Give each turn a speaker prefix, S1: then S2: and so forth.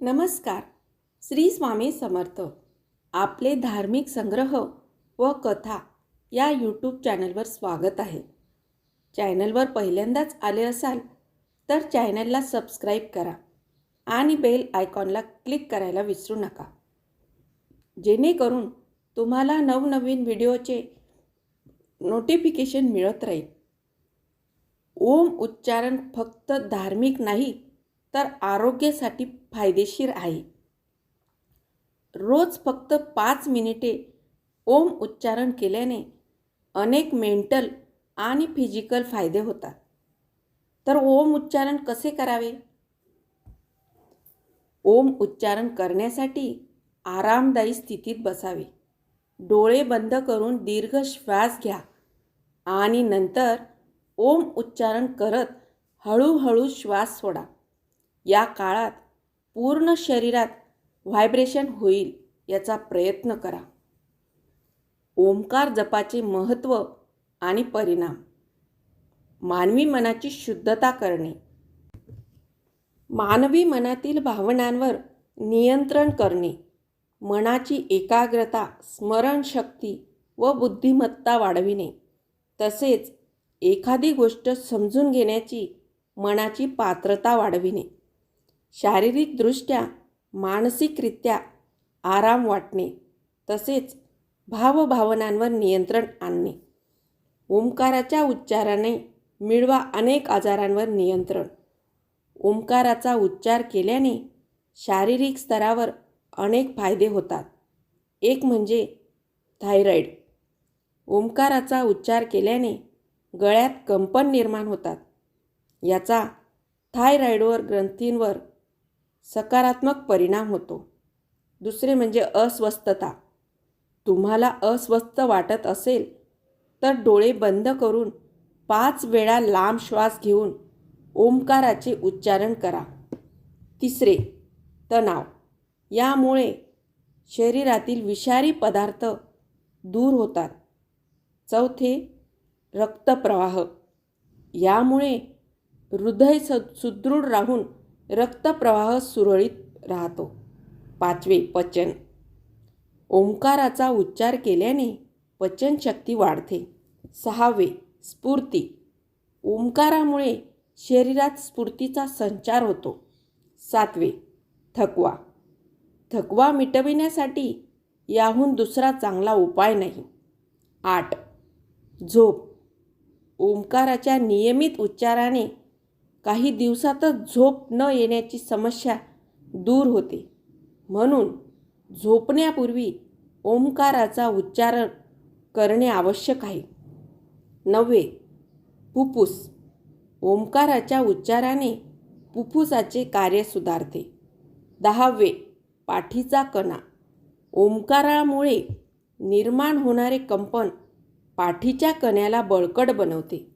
S1: नमस्कार. श्री स्वामी समर्थ. आपले धार्मिक संग्रह व कथा या यूट्यूब चॅनलवर स्वागत आहे. चॅनलवर पहिल्यांदाच आले असाल तर चॅनलला सबस्क्राईब करा आणि बेल आयकॉनला क्लिक करायला विसरू नका. जेणेकरून तुम्हाला नवनवीन व्हिडिओचे नोटिफिकेशन मिळत राहील. ओम उच्चारण फक्त धार्मिक नाही तर आरोग्यासाठी फायदेशीर आहे. रोज फक्त पाच मिनिटे ओम उच्चारण केल्याने अनेक मेंटल आणि फिजिकल फायदे होतात. तर ओम उच्चारण कसे करावे? ओम उच्चारण करण्यासाठी आरामदायी स्थितीत बसावे. डोळे बंद करून दीर्घ श्वास घ्या आणि नंतर ओम उच्चारण करत हळूहळू श्वास सोडा. या काळात पूर्ण शरीरात व्हायब्रेशन होईल याचा प्रयत्न करा. ओंकार जपाचे महत्त्व आणि परिणाम. मानवी मनाची शुद्धता करणे. मानवी मनातील भावनांवर नियंत्रण करणे. मनाची एकाग्रता स्मरणशक्ती व बुद्धिमत्ता वाढविणे. तसेच एखादी गोष्ट समजून घेण्याची मनाची पात्रता वाढविणे. शारीरिकदृष्ट्या मानसिकरित्या आराम वाटणे तसेच भावभावनांवर नियंत्रण आणणे. ओंकाराच्या उच्चाराने मिळवा अनेक आजारांवर नियंत्रण. ओंकाराचा उच्चार केल्याने शारीरिक स्तरावर अनेक फायदे होतात. एक म्हणजे थायरॉईड. ओंकाराचा उच्चार केल्याने गळ्यात कंपन निर्माण होतात. याचा थायरॉईडवर ग्रंथींवर सकारात्मक परिणाम होतो. दुसरे म्हणजे अस्वस्थता. तुम्हाला अस्वस्थ वाटत असेल तर डोळे बंद करून पाच वेळा लांब श्वास घेऊन ओंकाराचे उच्चारण करा. तिसरे तणाव. यामुळे शरीरातील विषारी पदार्थ दूर होतात. चौथे रक्तप्रवाह. यामुळे हृदय स सुदृढ राहून रक्तप्रवाह सुरळीत राहतो. पाचवे पचन. ओंकाराचा उच्चार केल्याने पचनशक्ती वाढते. सहावे स्फूर्ती. ओंकारामुळे शरीरात स्फूर्तीचा संचार होतो. सातवे थकवा. थकवा मिटविण्यासाठी याहून दुसरा चांगला उपाय नाही. आठ झोप. ओंकाराच्या नियमित उच्चाराने काही दिवसातच झोप न येण्याची समस्या दूर होते. म्हणून झोपण्यापूर्वी ओंकाराचा उच्चारण करणे आवश्यक आहे. नववे फुफ्फुस ओंकाराच्या उच्चाराने फुफ्फुसाचे कार्य सुधारते. दहावे पाठीचा कणा. ओंकारामुळे निर्माण होणारे कंपन पाठीच्या कण्याला बळकट बनवते.